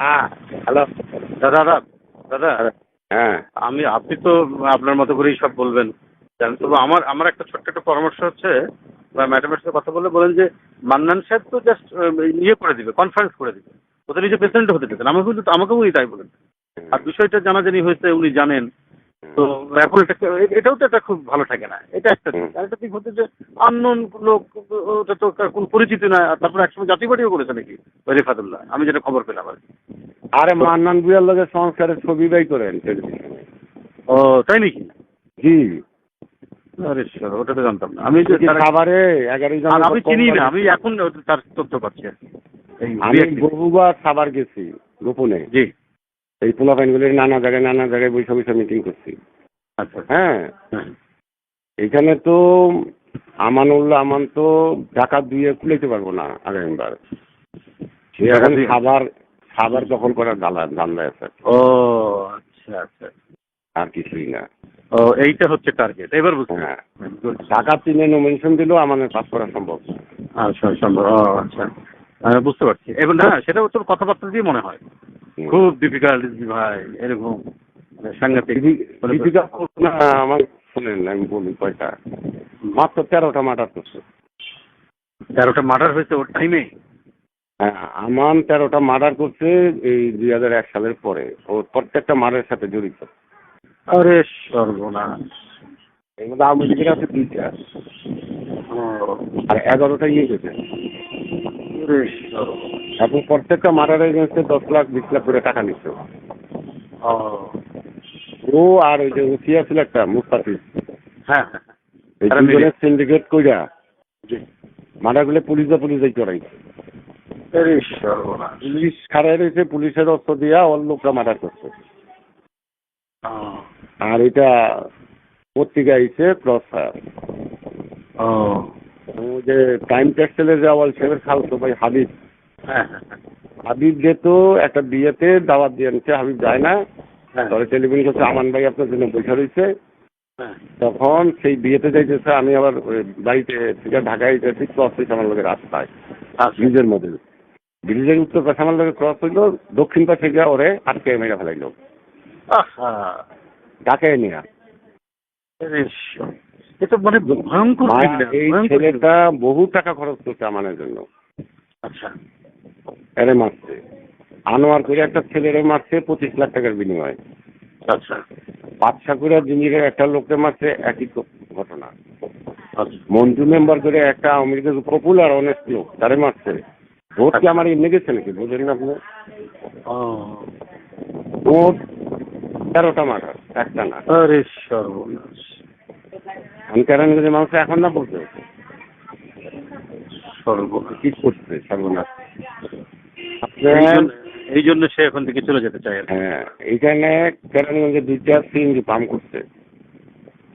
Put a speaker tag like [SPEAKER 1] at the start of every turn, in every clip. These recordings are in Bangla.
[SPEAKER 1] হ্যাঁ হ্যালো।
[SPEAKER 2] দাদা দাদা দাদা
[SPEAKER 1] হ্যাঁ।
[SPEAKER 2] আমি আপনি তো আপনার মতো করেই সব বলবেন। জানেন তবু আমার আমার একটা ছোট্ট একটা পরামর্শ হচ্ছে বা ম্যাডামের সাথে কথা বলে বলেন যে মান্নান সাহেব তো জাস্ট ইয়ে করে দিবে কনফারেন্স করে দিবে। ওদের নিজে প্রেসিডেন্ট হতে দিতেন আমাকে কিন্তু আমাকেও উনি তাই বলেন। আর বিষয়টা জানাজানি হয়েছে উনি জানেন। তো এখন এটাও তো একটা খুব ভালো থাকে না। এটা একটা দিক আর একটা দিক হচ্ছে যে আননোন লোক ওটা তো কোনো পরিচিতি না আর তারপরে একসময় জাতি বাড়িও করেছে নাকি রেফাতুল্লাহ আমি যেটা খবর পেলাম আর
[SPEAKER 1] আরে মান্নান বুয়ার লগে সংস্কারের ছবি বাই করেন টেলিভিশনে
[SPEAKER 2] ও তাই নাকি?
[SPEAKER 1] জি।
[SPEAKER 2] আরে ওটা তো জানতাম না। আমি
[SPEAKER 1] খাবারে এগারো জন
[SPEAKER 2] আমি চিনি না আমি এখন তার তথ্য পাচ্ছি আর কি।
[SPEAKER 1] আমি। বহুবার খাবার গেছি গোপনে।
[SPEAKER 2] জি।
[SPEAKER 1] এই পোলাপাইনগুলির নানা জায়গায় নানা জায়গায় বসে বসে মিটিং করছি।
[SPEAKER 2] আচ্ছা
[SPEAKER 1] হ্যাঁ।
[SPEAKER 2] হ্যাঁ।
[SPEAKER 1] এখানে তো আমানুল্লাহ আমান তো ঢাকা দিয়ে খুলেতে পারব না আগামীবার সে এখন খাবার খাবার দখল করার দালা দান্দায় আছে।
[SPEAKER 2] ও আচ্ছা আচ্ছা।
[SPEAKER 1] আর কিছুই না।
[SPEAKER 2] ও এইটা হচ্ছে টার্গেট এবার বুঝতে
[SPEAKER 1] হ্যাঁ. ঢাকা তিনে নমিনেশন দিলেও আমাদের পাস করা সম্ভব।
[SPEAKER 2] আচ্ছা সম্ভব। ও আচ্ছা। বুঝতে পারছি। এবার না সেটা তোর কথাবার্তা দিয়ে মনে হয়। খুব ডিফিকাল্ট ভাই এরকম সাংঘাতিক
[SPEAKER 1] দীপি- দীপিকা না আমার শুনেন আমি বলি কয়টা? মাত্র তেরোটা মার্ডার করছে।
[SPEAKER 2] তেরোটা মার্ডার হয়েছে ওর টাইমে
[SPEAKER 1] হ্যাঁ আমান তেরোটা মার্ডার করছে এই দুই হাজার এক সালের পরে। ও প্রত্যেকটা মার্ডারের সাথে জড়িত।
[SPEAKER 2] আরে সর্বনাশ।
[SPEAKER 1] এর মধ্যে আওয়ামী লীগের আছে দুইটা আর এগারোটা ইয়ে গেছে
[SPEAKER 2] আরে সর্বনাশ।
[SPEAKER 1] এবং প্রত্যেকটা মার্ডারের এগেন্সে দশ লাখ বিশ লাখ করে টাকা নিচ্ছে
[SPEAKER 2] ও,
[SPEAKER 1] আর ওই যে উসিয়া ছিল একটা মুস্তাফিজ।
[SPEAKER 2] হ্যাঁ হ্যাঁ,
[SPEAKER 1] এই দুজনের সিন্ডিকেট কইরা। মার্ডারগুলো পুলিশে পুলিশে চড়াই
[SPEAKER 2] আরে সর্বনাশ।
[SPEAKER 1] পুলিশ খাড়াই রয়েছে পুলিশের অস্ত্র দিয়া ওর লোকরা মার্ডার করছে। আর এটা পত্রিকা আইছে ক্রস ফায়ার যে টাইম টেক্সটাইলের যে আওয়াল সাহেবের খালতো ভাই হাবিব
[SPEAKER 2] হ্যাঁ হ্যাঁ, হ্যাঁ,
[SPEAKER 1] হাবিব যেত একটা বিয়েতে দাওয়াত দিয়ে আনছে হাবিব যায় না।
[SPEAKER 2] হ্যাঁ,
[SPEAKER 1] পরে টেলিফোন করছে আমান ভাই আপনার জন্য বসে রয়েছে
[SPEAKER 2] হ্যাঁ,
[SPEAKER 1] তখন সেই বিয়েতে যাইতেছে আমি আবার বাড়িতে ঢাকায় যেতে ক্রস হয়েছে আমার লোকের রাস্তায়
[SPEAKER 2] আচ্ছা,
[SPEAKER 1] ব্রিজের মধ্যে। ব্রিজের উত্তর পাশে আমার লোকের ক্রস হইল দক্ষিণ পাশে গিয়ে ওরে আটকে মেরে ফেলাইলো। ঢাকায় নিয়ে
[SPEAKER 2] আরে স- এ তো মানে ভয়ঙ্কর
[SPEAKER 1] এই ছেলেটা বহু টাকা খরচ করছে আমাদের জন্য।
[SPEAKER 2] আচ্ছা।
[SPEAKER 1] এরে মারছে। আনোয়ার করে একটা ছেলেরে মারছে পঁচিশ লাখ টাকার বিনিময়ে।
[SPEAKER 2] আচ্ছা।
[SPEAKER 1] বাদশা করে জিঞ্জিরের একটা লোককে মারছে একই ঘটনা।
[SPEAKER 2] আচ্ছা।
[SPEAKER 1] মঞ্জু মেম্বার করে একটা লীগের পপুলার অনেস্ট লোক তারে মারছে। ভোট কি আমার এমনি গেছে নাকি? বুঝলেন আপনি। ভোট তেরোটা মার্ডার একটা না।
[SPEAKER 2] আরে সর্বনাশ।
[SPEAKER 1] আমি কেরানগঞ্জের মানুষ এখন না বলতে
[SPEAKER 2] সর্বনাশ।
[SPEAKER 1] কি করছে সর্বনাশ?
[SPEAKER 2] এই জন্য- সে এখন থেকে চলে যেতে চায়।
[SPEAKER 1] হ্যাঁ এইখানে কেরানগঞ্জে দুইটা সিএনজি পাম্প করছে।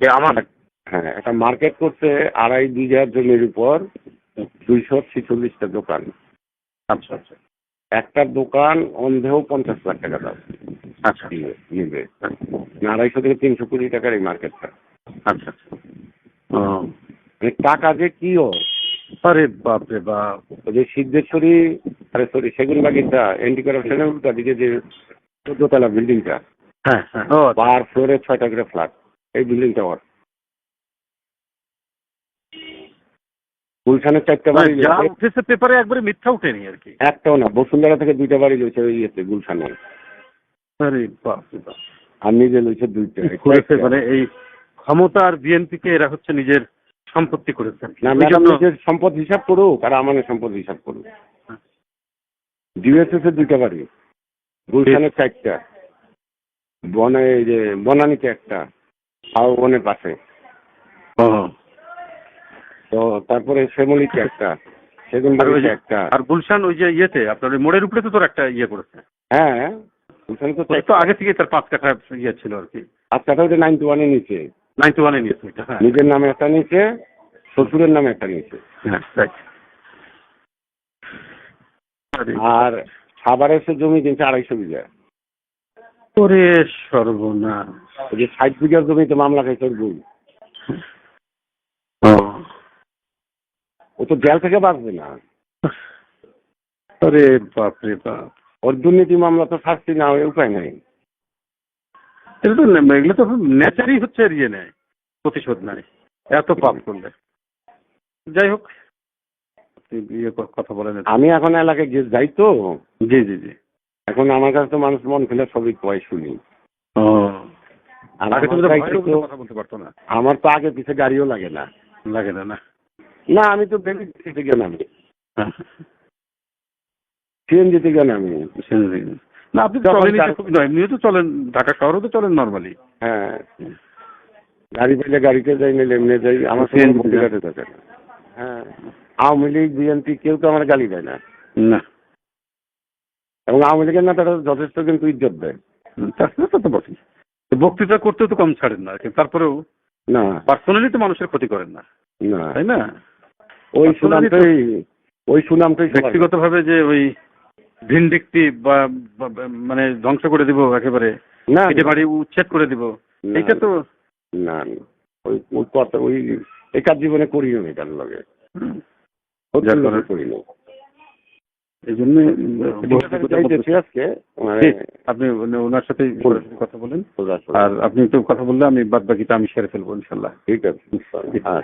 [SPEAKER 2] যে আমার?
[SPEAKER 1] হ্যাঁ একটা মার্কেট করছে আড়াই দুই হাজার জমির উপর দুইশো ছিচল্লিশটা দোকান।
[SPEAKER 2] আচ্ছা আচ্ছা।
[SPEAKER 1] একটা দোকান অন্ধেও পঞ্চাশ লাখ টাকা দাম।
[SPEAKER 2] আচ্ছা।
[SPEAKER 1] নিবে- নিবে। আড়াইশো থেকে তিনশো কোটি টাকার এই মার্কেটটা।
[SPEAKER 2] আচ্ছা আচ্ছা। ও।
[SPEAKER 1] মানে টাকা যে কি ওর?
[SPEAKER 2] আরে বাপ। রে বাপ
[SPEAKER 1] যে সিদ্ধেশ্বরী আরে সরি সেগুন বাগিচা এন্টি করাপশনের উল্টা দিকে যে চোদ্দতলা বিল্ডিংটা
[SPEAKER 2] হ্যাঁ হ্যাঁ। ও আচ্ছা।
[SPEAKER 1] ফ্লোরে ছয়টা করে ফ্ল্যাট এই বিল্ডিংটা ওর। গুলশানের চারটা বাড়ি
[SPEAKER 2] মানে পেপারে একবারে মিথ্যা উঠেনি আর কি?
[SPEAKER 1] একটাও না বসুন্ধরা থেকে দুইটা বাড়ি রয়েছে ওই ইয়েতে গুলশানে
[SPEAKER 2] আরে বাপ।
[SPEAKER 1] আর নিজে রয়েছে দুইটা।
[SPEAKER 2] করেছে? মানে এই ক্ষমতা আর বিএনপি কে এরা হচ্ছে নিজের সম্পত্তি করেছে
[SPEAKER 1] না ম্যাডাম নিজের সম্পদ হিসাব করুক আর আমাদের সম্পদ হিসাব করুক। ডিএসএস এর দুইটা বাড়ি। গুলশানের চারটা। বনে এই যে বনানীতে একটা। হাও বনের পাশে। তো তারপরে শ্যামলিতে একটা সেগুন বাড়িতে একটা।
[SPEAKER 2] আর গুলশান ওই যে ইয়েতে আপনার ওই মোড়ের উপরে তো তোর একটা ইয়ে করেছে
[SPEAKER 1] হ্যাঁ গুলশানে তো
[SPEAKER 2] তো আগে থেকে তার পাঁচ কাঠা ইয়ে ছিল আর কি।
[SPEAKER 1] আচ্ছাটা ওটা নাইনটি ওয়ানে নিচে।
[SPEAKER 2] নাইনটি ওয়ানে নিয়েছে ওইটা হ্যাঁ।
[SPEAKER 1] নিজের নামে একটা নিচে শ্বশুরের নামে একটা নিচে
[SPEAKER 2] হ্যাঁ right. আরে
[SPEAKER 1] সে জমি কিনছে আড়াইশো বিঘা।
[SPEAKER 2] ওরে সর্বনাশ।
[SPEAKER 1] ওই যে ষাট বিঘার জমিতে মামলা খাইছে ওর বই
[SPEAKER 2] ও।
[SPEAKER 1] ও তো জেল থেকে বাঁচবে না।
[SPEAKER 2] আরে বাপ রে বাপ।
[SPEAKER 1] ওর দুর্নীতি মামলা তো শাস্তি না হয়ে উপায় নাই।
[SPEAKER 2] এটা তো এগুলো তো নেচারই হচ্ছে আর ইয়ে নেয় প্রতিশোধ নাই। এত পাপ করলে। যাই হোক আপনি ইয়ে কথা বলেন
[SPEAKER 1] আমি এখন এলাকায় গিয়ে যাই তো।
[SPEAKER 2] জি জি জি।
[SPEAKER 1] এখন আমার কাছে তো মানুষ মন খুলে সবই কয় শুনি। আমার তো-
[SPEAKER 2] কথা বলতে পারতো না।
[SPEAKER 1] আমার তো আগে পিছে গাড়িও লাগে না।
[SPEAKER 2] লাগে না না?
[SPEAKER 1] না আমি তো বেবি থেকে নামি। সিএনজি থেকে নামি।
[SPEAKER 2] সেটাই। না আপনি চলেন এমনিও তো চলেন। ঢাকা শহরেও তো চলেন নর্মালি
[SPEAKER 1] হ্যাঁ। গাড়ি পেলে গাড়িতে যাই না এমনি যাই। আমার সঙ্গে থাকে আওয়ামী লীগ বিএনপি কেউ তো আমার গালি দেয় না।
[SPEAKER 2] না।
[SPEAKER 1] এবং আওয়ামী লীগের নেতারা যথেষ্ট কিন্তু ইজ্জত দেয়।
[SPEAKER 2] তাছাড়া তো তো বক্তৃতা করতেও তো কম ছাড়েন না তারপরেও
[SPEAKER 1] না।
[SPEAKER 2] পার্সোনালি তো মানুষের ক্ষতি করেন না।
[SPEAKER 1] না।
[SPEAKER 2] তাই না?
[SPEAKER 1] ওই সুনামটাই ওই সুনামটাই
[SPEAKER 2] ব্যক্তিগতভাবে যে ওই ভিন্ডিকটি বা মানে ধ্বংস করে দিব একেবারে
[SPEAKER 1] না
[SPEAKER 2] বাড়ি উচ্ছেদ করে দিব এইটা তো
[SPEAKER 1] না। ওই ওই কথা ওই একার জীবনে করিও নি তার লগে।
[SPEAKER 2] যার কারণে-
[SPEAKER 1] করিনি
[SPEAKER 2] এই জন্য
[SPEAKER 1] যাইতেছি মানে
[SPEAKER 2] আপনি ওনার সাথে কথা বলেন। আর আপনি একটু কথা বললে আমি বাদ বাকিটা আমি সেরে ফেলব ইনশাল্লাহ।
[SPEAKER 1] ঠিক আছে। হ্যাঁ।